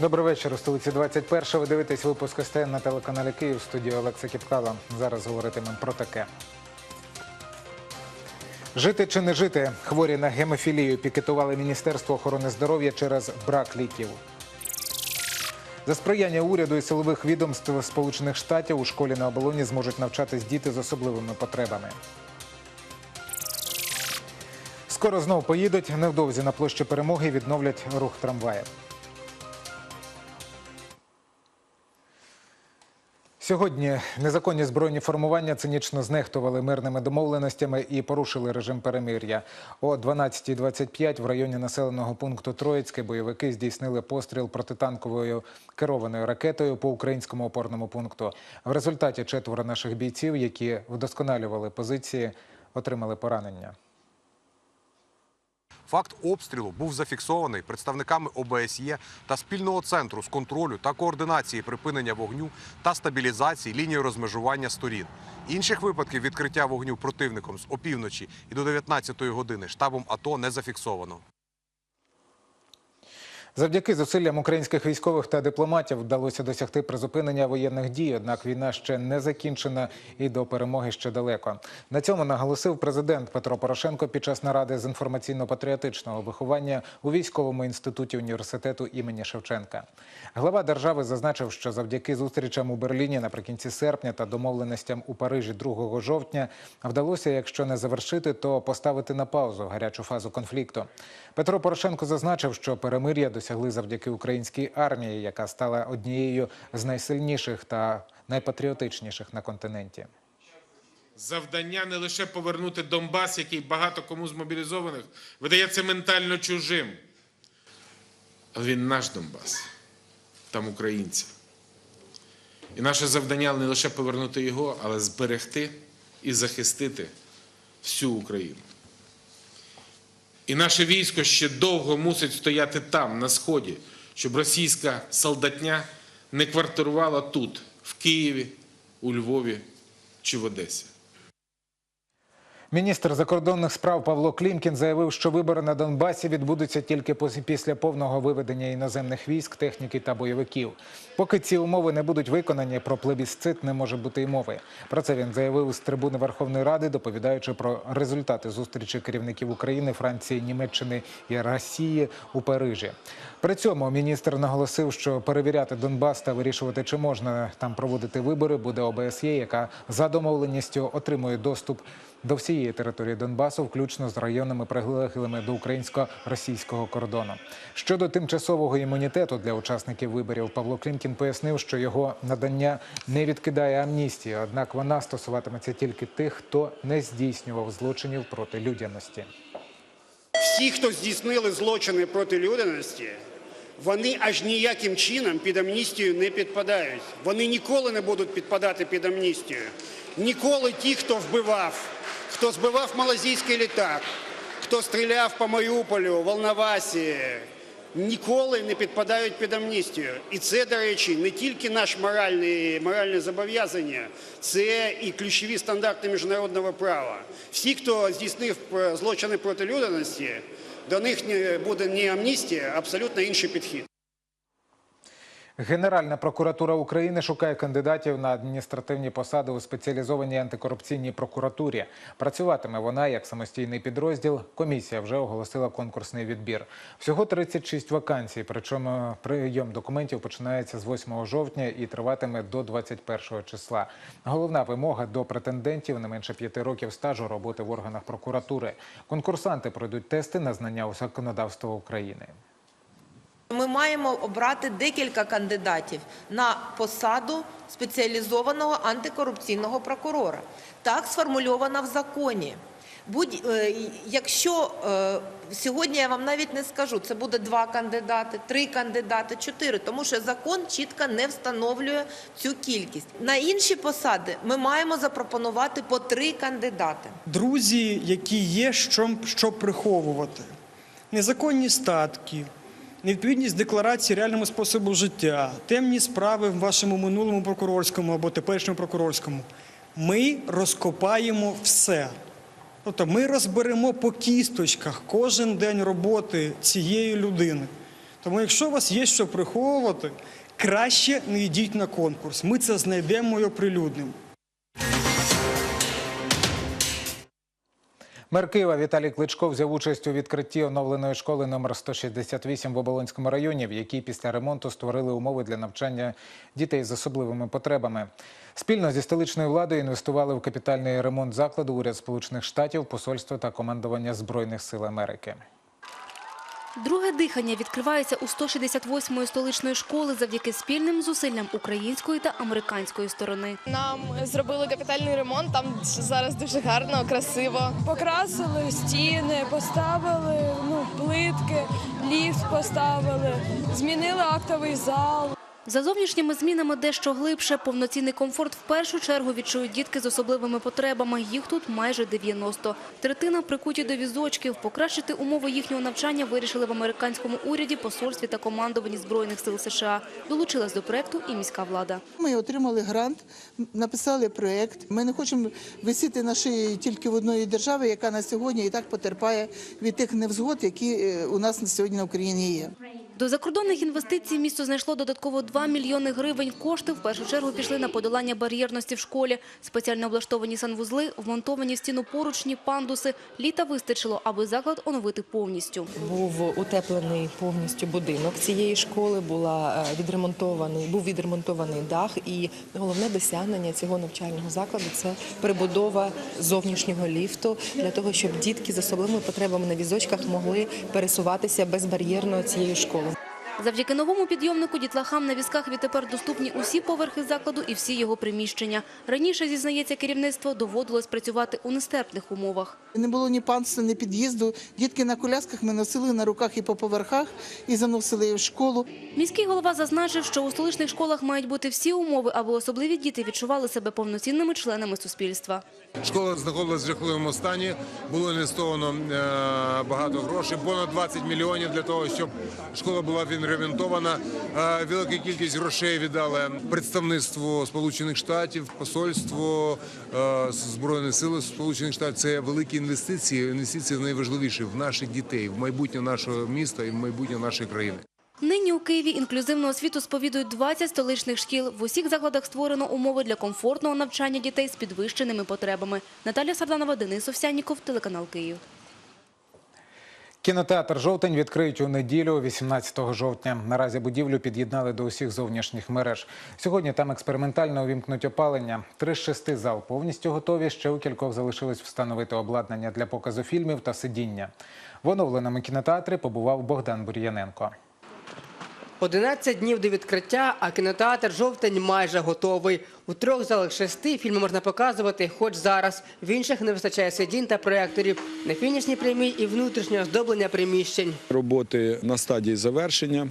Добрий вечір. У столиці 21. Ви дивитесь випуск СТН на телеканалі Київ. В студії Олекса Кіпкала. Зараз говоритимемо про таке. Жити чи не жити? Хворі на гемофілію пікетували Міністерство охорони здоров'я через брак ліків. За сприяння уряду і силових відомств Сполучених Штатів у школі на оболоні зможуть навчатись діти з особливими потребами. Скоро знов поїдуть. Невдовзі на площі перемоги відновлять рух трамваїв. Сьогодні незаконні збройні формування цинічно знехтували мирними домовленостями і порушили режим перемир'я. О 12.25 в районі населеного пункту Троїцьке бойовики здійснили постріл протитанковою керованою ракетою по українському опорному пункту. В результаті четверо наших бійців, які вдосконалювали позиції, отримали поранення. Факт обстрілу був зафіксований представниками ОБСЄ та спільного центру з контролю та координації припинення вогню та стабілізації лінії розмежування сторін. Інших випадків відкриття вогню противником з опівночі і до 19-ї години штабом АТО не зафіксовано. Завдяки зусиллям українських військових та дипломатів вдалося досягти призупинення воєнних дій. Однак війна ще не закінчена і до перемоги ще далеко. На цьому наголосив президент Петро Порошенко під час наради з інформаційно-патріотичного виховання у військовому інституті університету імені Шевченка. Глава держави зазначив, що завдяки зустрічам у Берліні наприкінці серпня та домовленостям у Парижі 2 жовтня вдалося, якщо не завершити, то поставити на паузу гарячу фазу конфлікту. Петро Порошенко зазначив, що перемир'я досягли завдяки українській армії, яка стала однією з найсильніших та найпатріотичніших на континенті. Завдання не лише повернути Донбас, який багато кому з мобілізованих видається ментально чужим. Але він наш Донбас, там українці. І наше завдання не лише повернути його, але зберегти і захистити всю Україну. І наше військо ще довго мусить стояти там, на сході, щоб російська солдатня не квартирувала тут, в Києві, у Львові чи в Одесі. Міністр закордонних справ Павло Клімкін заявив, що вибори на Донбасі відбудуться тільки після повного виведення іноземних військ, техніки та бойовиків. Поки ці умови не будуть виконані, про плебісцит не може бути й мови. Про це він заявив з трибуни Верховної Ради, доповідаючи про результати зустрічі керівників України, Франції, Німеччини і Росії у Парижі. При цьому міністр наголосив, що перевіряти Донбас та вирішувати, чи можна там проводити вибори, буде ОБСЄ, яка за домовленістю отримує доступ до всієї території Донбасу, включно з районами прилеглими до українсько-російського кордону. Щодо тимчасового імунітету для учасників виборів, Павло Клімкін пояснив, що його надання не відкидає амністії, однак вона стосуватиметься тільки тих, хто не здійснював злочинів проти людяності. Всі, хто здійснили злочини проти людяності, вони аж ніяким чином під амністію не підпадають. Вони ніколи не будуть підпадати під амністію. Ніколи ті, хто вбивав, хто збивав малазійський літак, хто стріляв по Маріуполю, Волновасі, ніколи не підпадають під амністію. І це, до речі, не тільки наш моральне, моральне зобов'язання, це і ключові стандарти міжнародного права. Всі, хто здійснив е, злочини проти людяності, до них не буде ні амністія, а абсолютно інший підхід. Генеральна прокуратура України шукає кандидатів на адміністративні посади у спеціалізованій антикорупційній прокуратурі. Працюватиме вона як самостійний підрозділ. Комісія вже оголосила конкурсний відбір. Всього 36 вакансій. Причому прийом документів починається з 8 жовтня і триватиме до 21 числа. Головна вимога до претендентів не менше 5 років стажу роботи в органах прокуратури. Конкурсанти пройдуть тести на знання у законодавства України. Ми маємо обрати декілька кандидатів на посаду спеціалізованого антикорупційного прокурора. Так сформульовано в законі. Будь, е, якщо е, сьогодні я вам навіть не скажу, це буде два кандидати, три кандидати, чотири, тому що закон чітко не встановлює цю кількість. На інші посади ми маємо запропонувати по три кандидати. друзі, які є, що, що приховувати. Незаконні статки, невідповідність декларації реальному способу життя, темні справи в вашому минулому прокурорському або теперішньому прокурорському. Ми розкопаємо все. Тобто ми розберемо по кісточках кожен день роботи цієї людини. Тому, якщо у вас є що приховувати, краще не йдіть на конкурс. Ми це знайдемо і оприлюднимо. Мер Києва Віталій Кличко взяв участь у відкритті оновленої школи номер 168 в Оболонському районі, в якій після ремонту створили умови для навчання дітей з особливими потребами. Спільно зі столичною владою інвестували в капітальний ремонт закладу уряд Сполучених Штатів, посольство та командування Збройних сил Америки. Друге дихання відкривається у 168-ї столичної школи завдяки спільним зусиллям української та американської сторони. Нам зробили капітальний ремонт, там зараз дуже гарно, красиво. Покрасили стіни, поставили ну, плитки, ліфт поставили, змінили актовий зал. За зовнішніми змінами дещо глибше. Повноцінний комфорт в першу чергу відчують дітки з особливими потребами. Їх тут майже 90. Третина прикуті до візочків. Покращити умови їхнього навчання вирішили в американському уряді, посольстві та командуванні Збройних сил США. Долучилась до проекту і міська влада. Ми отримали грант, написали проєкт. Ми не хочемо висіти на шиї тільки в одної держави, яка на сьогодні і так потерпає від тих невзгод, які е, у нас на сьогодні на Україні є. До закордонних інвестицій місто знайшло додатково 2 мільйони гривень. Кошти в першу чергу пішли на подолання бар'єрності в школі. Спеціально облаштовані санвузли, вмонтовані в стіну поручні, пандуси. Літа вистачило, аби заклад оновити повністю. Був утеплений повністю будинок цієї школи, була е, відремонтований, був відремонтований дах. І головне досягнення цього навчального закладу це перебудова зовнішнього ліфту для того, щоб дітки з особливими потребами на візочках могли пересуватися безбар'єрно цією школою. Завдяки новому підйомнику дітлахам на візках відтепер доступні усі поверхи закладу і всі його приміщення. Раніше, зізнається керівництво, доводилось працювати у нестерпних умовах. Не було ні панства, ні під'їзду. Дітки на колясках ми носили на руках і по поверхах, і заносили в школу. Міський голова зазначив, що у столичних школах мають бути всі умови, аби особливі діти відчували себе повноцінними членами суспільства. Школа знаходилася в жахливому стані. Було інвестовано е, багато грошей, понад 20 мільйонів для того, щоб школа була відремонтована. Велика кількість грошей віддали представництво Сполучених Штатів, посольство е, збройних сил Сполучених Штатів. Це великі інвестиції. Інвестиції найважливіші в наших дітей, в майбутнє нашого міста і в майбутнє нашої країни. Нині у Києві інклюзивну освіту сповідують 20 столичних шкіл. В усіх закладах створено умови для комфортного навчання дітей з підвищеними потребами. Наталя Сарданова, Денис Овсянніков, телеканал Київ. Кінотеатр Жовтень відкриють у неділю, 18 жовтня. Наразі будівлю під'єднали до усіх зовнішніх мереж. Сьогодні там експериментально увімкнуть опалення. Три з шести зал повністю готові. Ще у кількох залишилось встановити обладнання для показу фільмів та сидіння. В оновленому кінотеатрі побував Богдан Бур'яненко. 11 днів до відкриття, а кінотеатр «Жовтень» майже готовий. У трьох залах шести фільми можна показувати хоч зараз. В інших не вистачає сидінь та проекторів. На фінішній прямій і внутрішнє оздоблення приміщень. Роботи на стадії завершення.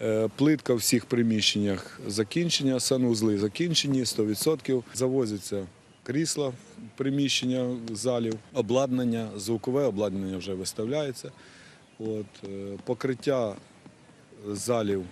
Е, Плитка в всіх приміщеннях закінчення, санузли закінчені 100%. Завозяться крісла, приміщення залів, обладнання, звукове обладнання вже виставляється. От, е, покриття залів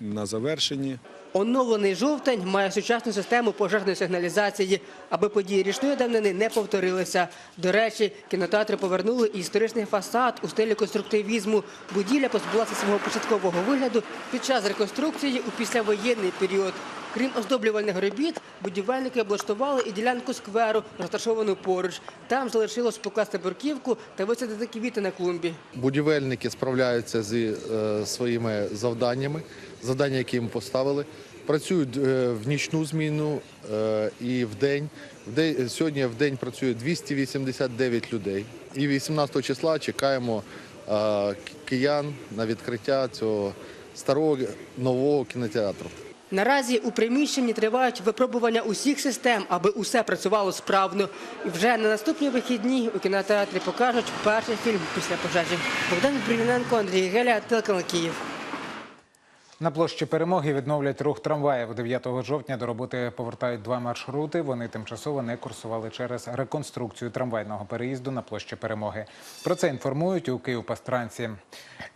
на завершенні. Оновлений «Жовтень» має сучасну систему пожежної сигналізації, аби події річної давнини не повторилися. До речі, кінотеатри повернули і історичний фасад у стилі конструктивізму. Будівля позбулася свого початкового вигляду під час реконструкції у післявоєнний період. Крім оздоблювальних робіт, будівельники облаштували і ділянку скверу, розташовану поруч. Там залишилось покласти бурківку та висадити квіти на клумбі. Будівельники справляються зі е, своїми завданнями, завдання, які їм поставили. Працюють е, в нічну зміну е, і в день. Сьогодні в день працює 289 людей. І 18 числа чекаємо киян на відкриття цього старого нового кінотеатру. Наразі у приміщенні тривають випробування усіх систем, аби усе працювало справно. І вже на наступні вихідні у кінотеатрі покажуть перший фільм після пожежі. Богдан Брівненко, Андрій Геля, телеканал Київ. На площі перемоги відновлять рух трамваїв. 9 жовтня до роботи повертають два маршрути. Вони тимчасово не курсували через реконструкцію трамвайного переїзду на площі перемоги. Про це інформують у Київпастранці.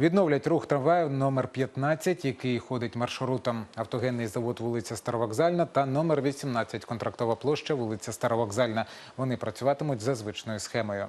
Відновлять рух трамваїв номер 15, який ходить маршрутом автогенний завод вулиця Старовокзальна та номер 18 контрактова площа вулиця Старовокзальна. Вони працюватимуть за звичною схемою.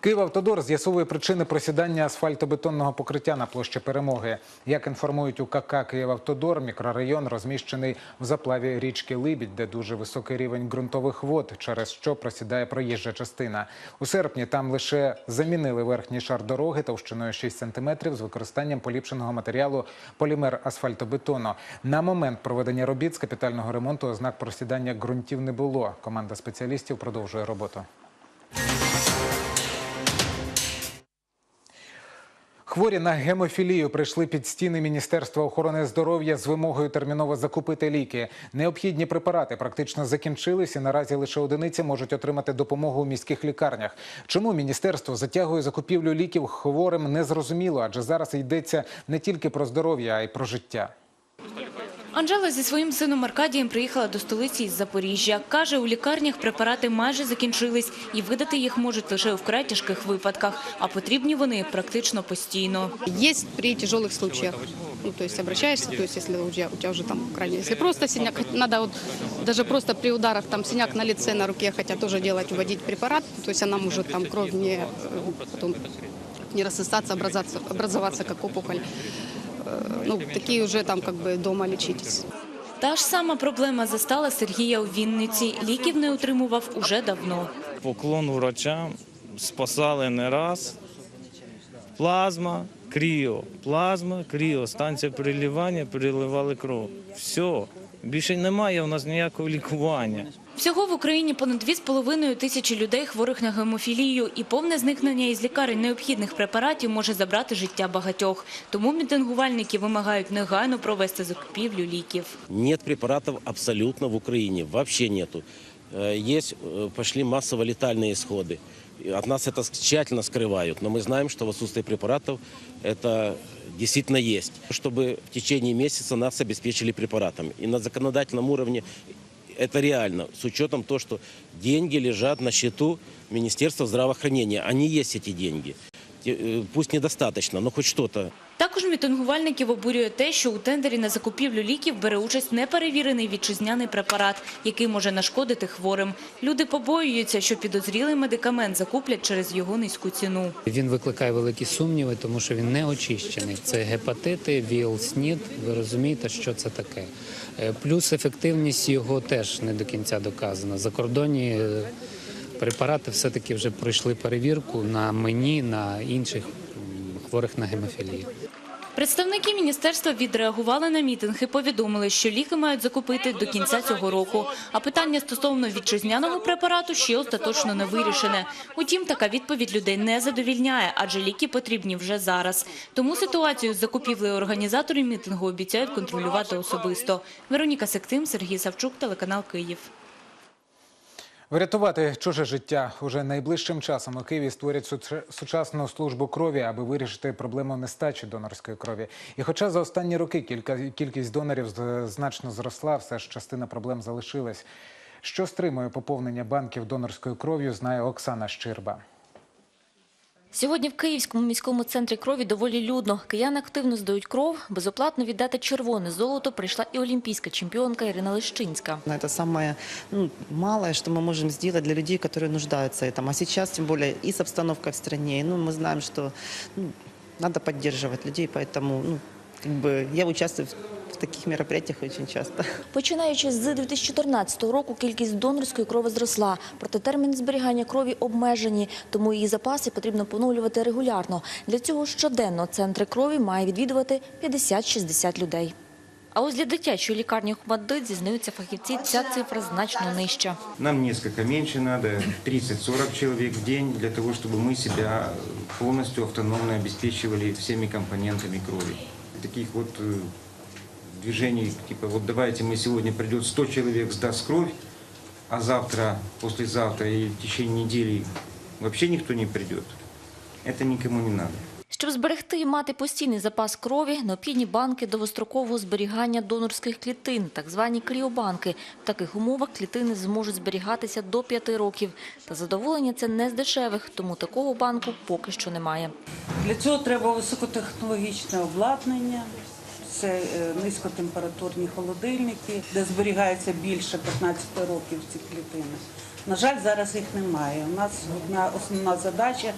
Київавтодор з'ясовує причини просідання асфальтобетонного покриття на площі Перемоги. Як інформують у КК Київавтодор, мікрорайон розміщений в заплаві річки Либідь, де дуже високий рівень ґрунтових вод, через що просідає проїжджа частина. У серпні там лише замінили верхній шар дороги товщиною 6 см з використанням поліпшеного матеріалу полімер асфальтобетону. На момент проведення робіт з капітального ремонту ознак просідання ґрунтів не було. Команда спеціалістів продовжує роботу. Хворі на гемофілію прийшли під стіни Міністерства охорони здоров'я з вимогою терміново закупити ліки. Необхідні препарати практично закінчились і наразі лише одиниці можуть отримати допомогу у міських лікарнях. Чому міністерство затягує закупівлю ліків хворим незрозуміло, адже зараз йдеться не тільки про здоров'я, а й про життя. Анжела зі своїм сином Аркадієм приїхала до столиці із Запоріжжя. Каже, у лікарнях препарати майже закінчились і видати їх можуть лише у вкрай тяжких випадках, а потрібні вони практично постійно. Есть при тяжелых случаях. Ну, то есть обращаешься, то есть если у тебя, у тебя уже там крайне, если просто синяк, надо вот даже просто при ударах там синяк на лице, на руке, хотя тоже делать, вводить препарат, то есть она может там кровь не, э, потом не рассосаться, образоваться, образоваться как опухоль. Ну, такие уже там как бы дома лечитесь. Та ж сама проблема застала Сергія у Вінниці. Ліків не отримував уже давно. Поклон врачам спасали не раз. Плазма, кріо, плазма, кріо, станція переливання, переливали кров. Все. Більше немає у нас ніякого лікування. Всього в Україні понад 2,5 тисячі людей хворих на гемофілію, і повне зникнення із лікарень необхідних препаратів може забрати життя багатьох. Тому мітингувальники вимагають негайно провести закупівлю ліків. Нет препаратов абсолютно в Украине, вообще нету. Э, Есть, э, пошли массово летальные исходы. И От нас это тщательно скрывают, но мы знаем, что в отсутствии препаратов это действительно есть. Чтобы в течение месяца нас обеспечили препаратами. И на законодательном уровне это реально, с учетом того, что деньги лежат на счету Министерства здравоохранения. Они есть эти деньги. Те- э, Пусть недостаточно, но хоть что-то Також мітингувальників обурює те, що у тендері на закупівлю ліків бере участь неперевірений вітчизняний препарат, який може нашкодити хворим. Люди побоюються, що підозрілий медикамент закуплять через його низьку ціну. Він викликає великі сумніви, тому що він не очищений. Це гепатити, ВІЛ, СНІД. Ви розумієте, що це таке. Е, Плюс ефективність його теж не до кінця доказана. Закордонні е, препарати все-таки вже пройшли перевірку на мені, на інших хворих на гемофілію. Представники міністерства відреагували на мітинг і повідомили, що ліки мають закупити до кінця цього року. А питання стосовно вітчизняного препарату ще остаточно не вирішене. Утім, така відповідь людей не задовільняє, адже ліки потрібні вже зараз. Тому ситуацію з закупівлею організаторів мітингу обіцяють контролювати особисто. Вероніка Сектим, Сергій Савчук, телеканал Київ. Врятувати чуже життя уже найближчим часом у Києві створять суч- сучасну службу крові, аби вирішити проблему нестачі донорської крові. І хоча за останні роки кілька кількість донорів значно зросла, все ж частина проблем залишилась. Що стримує поповнення банків донорською кров'ю, знає Оксана Щирба. Сьогодні в Київському міському центрі крові доволі людно. Кияни активно здають кров. Безоплатно віддати червоне золото прийшла і олімпійська чемпіонка Ірина Лещинська. Это самое ну, малое, что мы можем сделать для людей, которые нуждаются в этом. А сейчас, тем более, и с обстановкой в стране, ну, мы знаем, что ну, надо поддерживать людей, поэтому ну, как бы, я участвую в, в таких мероприятиях очень часто. Починаючи з 2014 року, кількість донорської крові зросла. Проте термін зберігання крові обмежені, тому її запаси потрібно поновлювати регулярно. Для цього щоденно центри крові має відвідувати 50-60 людей. А ось для дитячої лікарні «Охмаддит», зізнаються фахівці, ця цифра значно нижча. Нам несколько меньше надо, 30-40 человек в день, для того, чтобы мы себя полностью автономно обеспечивали всеми компонентами крови. Таких вот э, движений, типа вот давайте мы сегодня придет 100 человек, сдаст кровь, а завтра, послезавтра и в течение недели вообще никто не придет. Это никому не надо. Щоб зберегти і мати постійний запас крові, необхідні банки довгострокового зберігання донорських клітин, так звані кріобанки. В таких умовах клітини зможуть зберігатися до 5 років. Та задоволення це не з дешевих, тому такого банку поки що немає. Для цього треба високотехнологічне обладнання. Це е, низькотемпературні холодильники, де зберігається більше 15 років ці клітини. На жаль, зараз їх немає. У нас одна основна задача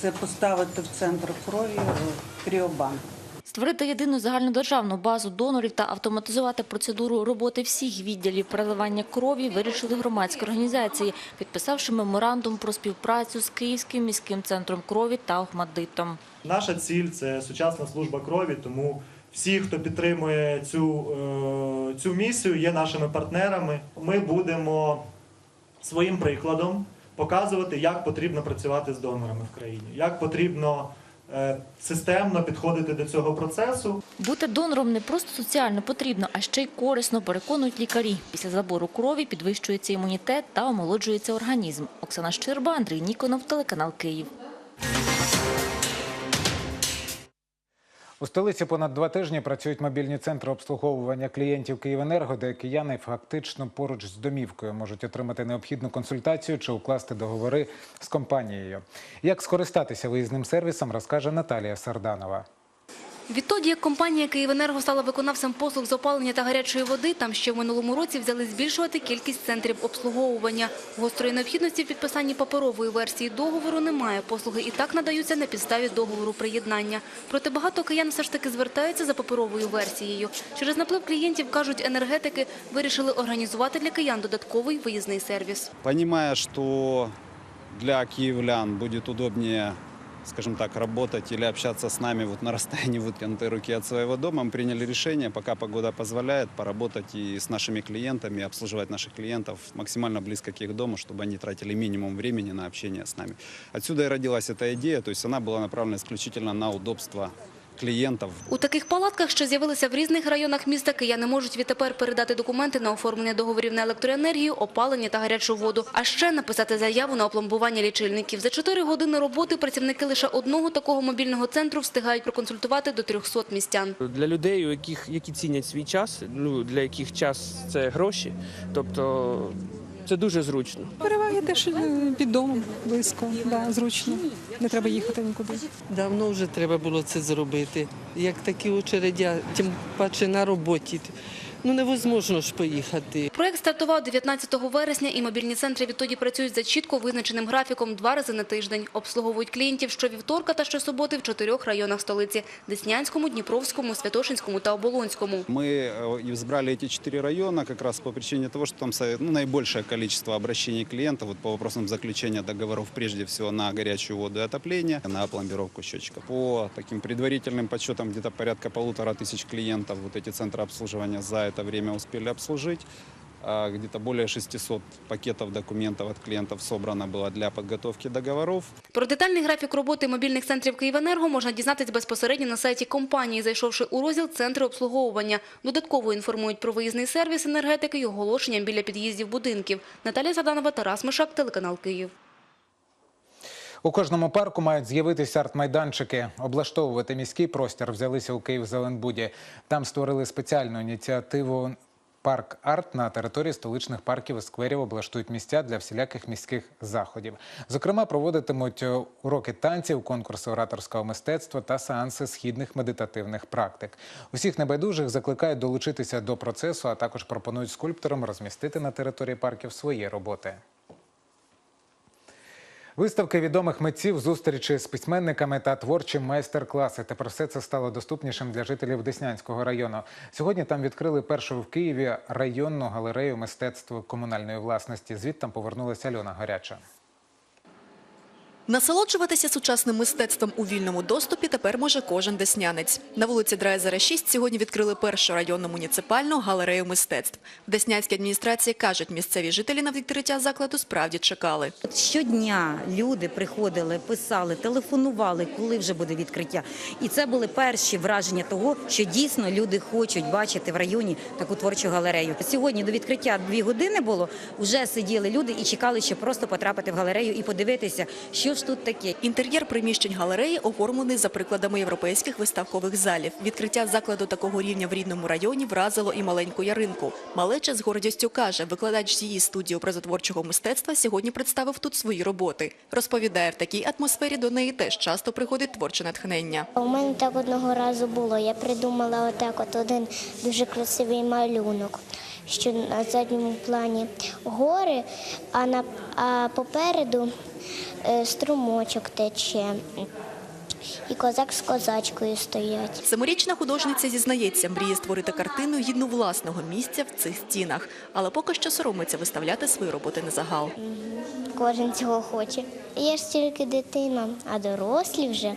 це поставити в центр крові е, кріобанк. Створити єдину загальнодержавну базу донорів та автоматизувати процедуру роботи всіх відділів переливання крові вирішили громадські організації, підписавши меморандум про співпрацю з Київським міським центром крові та Охмаддитом. Наша ціль це сучасна служба крові, тому всі, хто підтримує цю, е, цю місію, є нашими партнерами. Ми будемо своїм прикладом показувати, як потрібно працювати з донорами в країні, як потрібно е, системно підходити до цього процесу. Бути донором не просто соціально потрібно, а ще й корисно, переконують лікарі. Після забору крові підвищується імунітет та омолоджується організм. Оксана Щерба, Андрій Ніконов, телеканал Київ. У столиці понад два тижні працюють мобільні центри обслуговування клієнтів Київенерго, де кияни фактично поруч з домівкою можуть отримати необхідну консультацію чи укласти договори з компанією. Як скористатися виїзним сервісом, розкаже Наталія Сарданова. Відтоді, як компанія «Київенерго» стала виконавцем послуг з опалення та гарячої води, там ще в минулому році взяли збільшувати кількість центрів обслуговування. Гострої необхідності в підписанні паперової версії договору немає. Послуги і так надаються на підставі договору приєднання. Проте багато киян все ж таки звертаються за паперовою версією. Через наплив клієнтів, кажуть енергетики, вирішили організувати для киян додатковий виїзний сервіс. Понимая, что для киевлян будет удобнее, скажем так, работать или общаться с нами вот на расстоянии вытянутой руки от своего дома, мы приняли решение, пока погода позволяет, поработать и с нашими клиентами, обслуживать наших клиентов максимально близко к их дому, чтобы они тратили минимум времени на общение с нами. Отсюда и родилась эта идея, то есть она была направлена исключительно на удобство клиентов. У таких палатках, що з'явилися в різних районах міста, кияни можуть відтепер передати документи на оформлення договорів на електроенергію, опалення та гарячу воду, а ще написати заяву на опломбування лічильників. За 4 години роботи працівники лише одного такого мобільного центру встигають проконсультувати до 300 містян. Для людей, у яких які цінять свій час, ну для яких час це гроші, тобто це дуже зручно. Переваги те, що е, під домом близько, да, зручно. Не треба їхати нікуди. Давно вже треба було це зробити. Як такі очередя, тим паче на роботі Ну невозможно ж поїхати. Проект стартував 19 вересня і мобільні центри відтоді працюють за чітко визначеним графіком два рази на тиждень. Обслуговують клієнтів щовівторка та щосуботи в чотирьох районах столиці – Деснянському, Дніпровському, Святошинському та Оболонському. Мы э, избрали эти четыре района как раз по причине того, что там со- ну, наибольшее количество обращений клиентов вот, по вопросам заключения договоров, прежде всего на горячую воду и отопление, на пломбировку счетчиков. По таким предварительным подсчетам где-то порядка полутора тысяч клиентов вот эти центры обслуживания за это время успели обслужить. Где-то более 600 пакетов документов от клиентов собрано было для подготовки договоров. Про детальний графік роботи мобільних центрів «Київенерго» можна дізнатись безпосередньо на сайті компанії, зайшовши у розділ «Центри обслуговування». Додатково інформують про виїзний сервіс енергетики і оголошенням біля під'їздів будинків. Наталія Заданова, Тарас Мишак, телеканал Київ. У кожному парку мають з'явитися арт-майданчики. Облаштовувати міський простір взялися у Київ-Зеленбуді. Там створили спеціальну ініціативу «Парк Арт» на території столичних парків і скверів облаштують місця для всіляких міських заходів. Зокрема, проводитимуть е, уроки танців, конкурси ораторського мистецтва та сеанси східних медитативних практик. Усіх небайдужих закликають долучитися до процесу, а також пропонують скульпторам розмістити на території парків свої роботи. Виставки відомих митців, зустрічі з письменниками та творчі майстер-класи. Тепер все це стало доступнішим для жителів Деснянського району. Сьогодні там відкрили першу в Києві районну галерею мистецтва комунальної власності. Звідтам повернулася Альона Гаряча. Насолоджуватися сучасним мистецтвом у вільному доступі тепер може кожен деснянець. На вулиці Драйзера 6 сьогодні відкрили першу районну муніципальну галерею мистецтв. В Деснянській адміністрації кажуть, місцеві жителі на відкриття закладу справді чекали. Щодня люди приходили, писали, телефонували, коли вже буде відкриття. І це були перші враження того, що дійсно люди хочуть бачити в районі таку творчу галерею. Сьогодні до відкриття дві години було, вже сиділи люди і чекали, щоб просто потрапити в галерею і подивитися, що ж тут таке? Інтер'єр приміщень галереї оформлений за прикладами європейських виставкових залів. Відкриття закладу такого рівня в рідному районі вразило і маленьку Яринку. Малеча з гордістю каже, викладач з її студії образотворчого мистецтва сьогодні представив тут свої роботи. Розповідає, в такій атмосфері до неї теж часто приходить творче натхнення. У мене так одного разу було. Я придумала отак от один дуже красивий малюнок, що на задньому плані гори, а, на, а попереду струмочок тече. І козак з козачкою стоять. Семирічна художниця зізнається, мріє створити картину гідну власного місця в цих стінах, але поки що соромиться виставляти свої роботи на загал. Кожен цього хоче. Я ж тільки дитина, а дорослі вже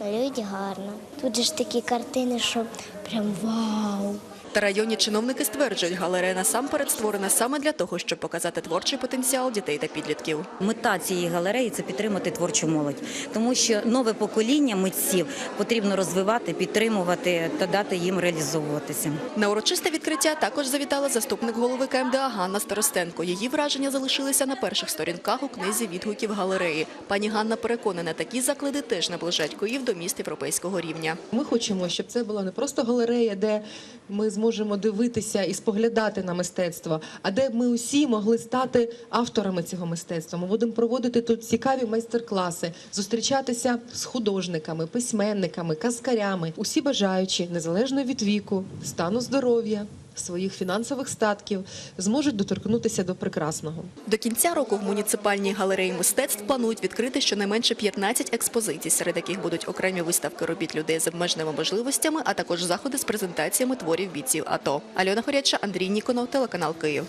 малюють гарно. Тут же ж такі картини, що прям вау. Та районні чиновники стверджують, галерея насамперед створена саме для того, щоб показати творчий потенціал дітей та підлітків. Мета цієї галереї це підтримати творчу молодь, тому що нове покоління митців потрібно розвивати, підтримувати та дати їм реалізовуватися. На урочисте відкриття також завітала заступник голови КМДА Ганна Старостенко. Її враження залишилися на перших сторінках у книзі відгуків галереї. Пані Ганна переконана, такі заклади теж наближають Київ до міст європейського рівня. Ми хочемо, щоб це була не просто галерея, де ми зможемо дивитися і споглядати на мистецтво, а де ми усі могли стати авторами цього мистецтва. Ми будемо проводити тут цікаві майстер-класи, зустрічатися з художниками, письменниками, казкарями. Усі бажаючі, незалежно від віку, стану здоров'я. Своїх фінансових статків зможуть доторкнутися до прекрасного. До кінця року в муніципальній галереї мистецтв планують відкрити щонайменше 15 експозицій, серед яких будуть окремі виставки робіт людей з обмеженими можливостями, а також заходи з презентаціями творів бійців АТО. Альона Хоряча, Андрій Ніконов, телеканал Київ.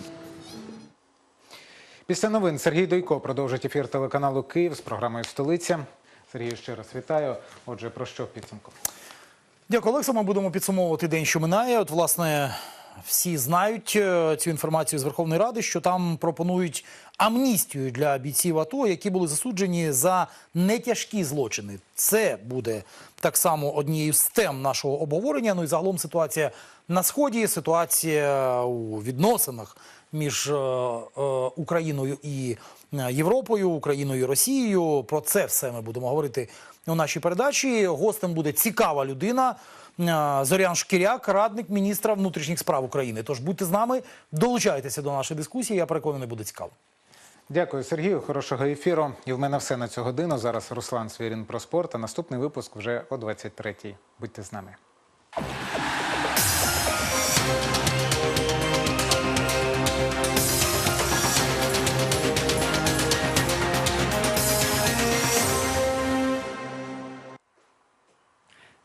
Після новин Сергій Дойко продовжить ефір телеканалу Київ з програмою Столиця. Сергію ще раз вітаю. Отже, про що підсумку? Дякую, Олекса. Ми будемо підсумовувати день, що минає. От, власне, всі знають е, цю інформацію з Верховної Ради, що там пропонують амністію для бійців АТО, які були засуджені за нетяжкі злочини. Це буде так само однією з тем нашого обговорення. Ну і загалом ситуація на сході, ситуація у відносинах між е, е, Україною і Європою, Україною і Росією. Про це все ми будемо говорити у нашій передачі. Гостем буде цікава людина. Зорян Шкіряк, радник міністра внутрішніх справ України. Тож будьте з нами, долучайтеся до нашої дискусії. Я переконаний, буде цікаво. Дякую, Сергію. Хорошого ефіру. І в мене все на цю годину. Зараз Руслан Свірін про спорт. А наступний випуск вже о 23-й. Будьте з нами.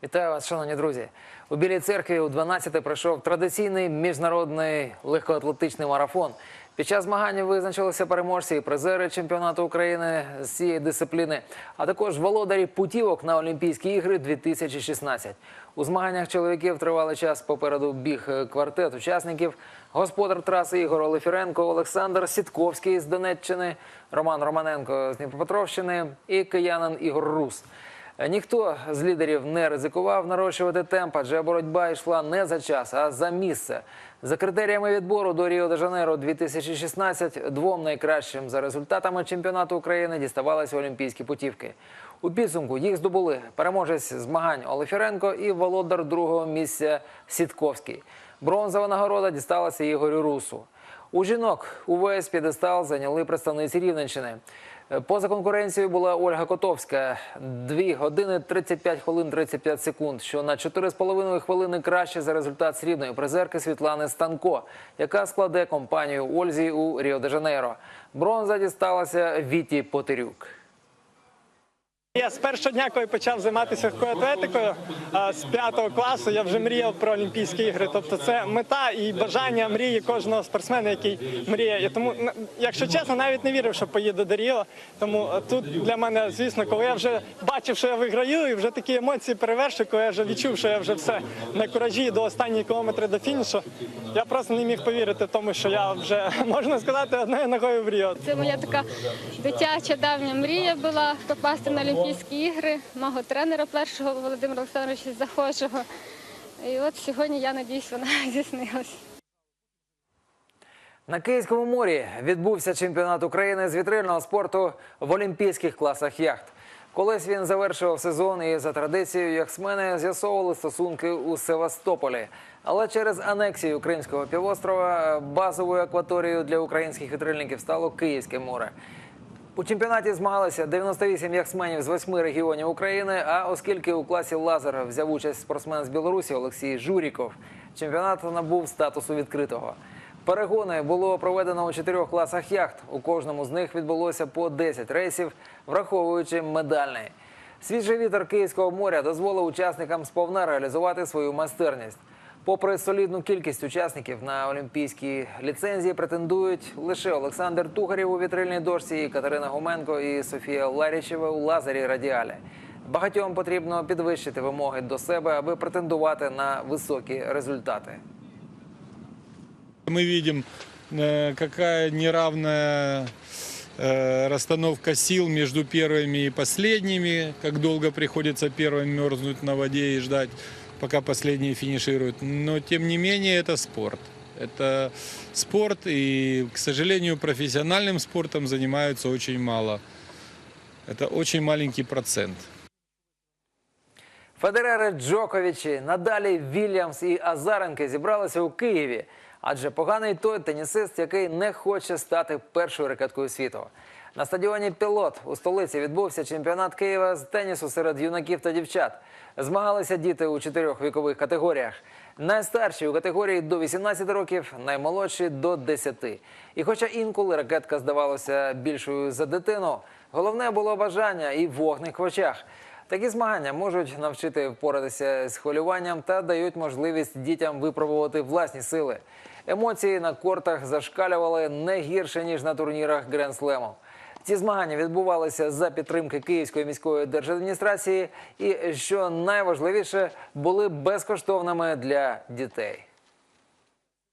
Вітаю вас, шановні друзі. У Білій церкві у 12-те пройшов традиційний міжнародний легкоатлетичний марафон. Під час змагань визначилися переможці і призери чемпіонату України з цієї дисципліни, а також володарі путівок на Олімпійські ігри 2016. У змаганнях чоловіків тривалий час попереду біг квартет учасників. Господар траси Ігор Олефіренко, Олександр Сітковський з Донеччини, Роман Романенко з Дніпропетровщини і киянин Ігор Рус. Е, Ніхто з лідерів не ризикував нарощувати темп, адже боротьба йшла не за час, а за місце. За критеріями відбору до Ріо де Жанейро 2016 двом найкращим за результатами чемпіонату України діставалися олімпійські путівки. У підсумку їх здобули переможець змагань Олефіренко і володар другого місця Сітковський. Бронзова нагорода дісталася Ігорю Русу. У жінок увесь п'єдестал зайняли представниці Рівненщини. Е, Поза конкуренцією була Ольга Котовська. 2 години 35 хвилин 35 секунд, що на 4,5 хвилини краще за результат срібної призерки Світлани Станко, яка складе компанію Ользі у Ріо-де-Жанейро. Бронза дісталася Віті Потирюк. Я з першого дня, коли почав займатися легкою атлетикою, з п'ятого класу я вже мріяв про Олімпійські ігри. Тобто це мета і бажання мрії кожного спортсмена, який мріє. І тому, якщо чесно, навіть не вірив, що поїду до Ріо. Тому тут для мене, звісно, коли я вже бачив, що я виграю, і вже такі емоції перевершую, коли я вже відчув, що я вже все на куражі до останньої кілометри до фінішу. Я просто не міг повірити тому, що я вже можна сказати одною ногою в Ріо. Це моя така дитяча давня мрія була попасти на Олімпійські ігри, мого тренера першого Володимира Олександровича Захожого. І от сьогодні я надіюсь, вона здійснилась. На Київському морі відбувся чемпіонат України з вітрильного спорту в олімпійських класах яхт. Колись він завершував сезон і за традицією яхтсмени з'ясовували стосунки у Севастополі. Але через анексію Кримського півострова базовою акваторією для українських вітрильників стало Київське море. У чемпіонаті змагалися 98 яхтсменів з восьми регіонів України. А оскільки у класі лазер взяв участь спортсмен з Білорусі Олексій Журіков, чемпіонат набув статусу відкритого. Перегони було проведено у чотирьох класах яхт. У кожному з них відбулося по 10 рейсів, враховуючи медальний. Свіжий вітер Київського моря дозволив учасникам сповна реалізувати свою майстерність. Попри солідну кількість учасників на олімпійські ліцензії претендують лише Олександр Тугарів у вітрильній дошці, і Катерина Гуменко і Софія Ларічева у лазері радіалі. Багатьом потрібно підвищити вимоги до себе, аби претендувати на високі результати. Мы видим, э, какая неравная э, расстановка сил между первыми и последними, как долго приходится первым мерзнуть на воде и ждать, пока последние финишируют. Но, тем не менее, это спорт. Это спорт, и, к сожалению, профессиональным спортом занимаются очень мало. Это очень маленький процент. Федерери Джоковичі, Надалі Вільямс і Азаренки зібралися у Києві. Адже поганий той тенісист, який не хоче стати першою ракеткою світу. На стадіоні Пілот у столиці відбувся чемпіонат Києва з тенісу серед юнаків та дівчат. Змагалися діти у чотирьох вікових категоріях. Найстарші у категорії до 18 років, наймолодші до 10. І хоча інколи ракетка здавалася більшою за дитину, головне було бажання і вогник в очах. Такі змагання можуть навчити впоратися з хвилюванням та дають можливість дітям випробувати власні сили. Емоції на кортах зашкалювали не гірше ніж на турнірах Гренслему. Ці змагання відбувалися за підтримки Київської міської держадміністрації і, що найважливіше, були безкоштовними для дітей.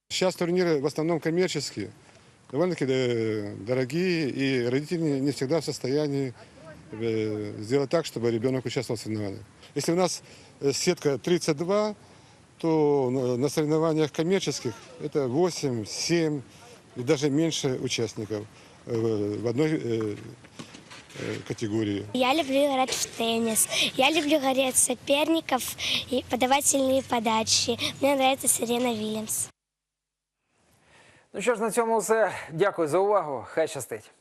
Сейчас турниры в основном коммерческие, довольно-таки э, дорогие, и родители не- не всегда в состоянии э, сделать так, чтобы ребенок участвовал в соревнованиях. Если у нас э, сетка 32, то на- на соревнованиях коммерческих это 8, 7 и даже меньше участников э, в одной э, э, категории. Я люблю играть в теннис. Я люблю гореть соперников и подавать сильные подачи. Мне нравится Серена Вильямс. Ну що ж, на цьому все. Дякую за увагу. Хай щастить.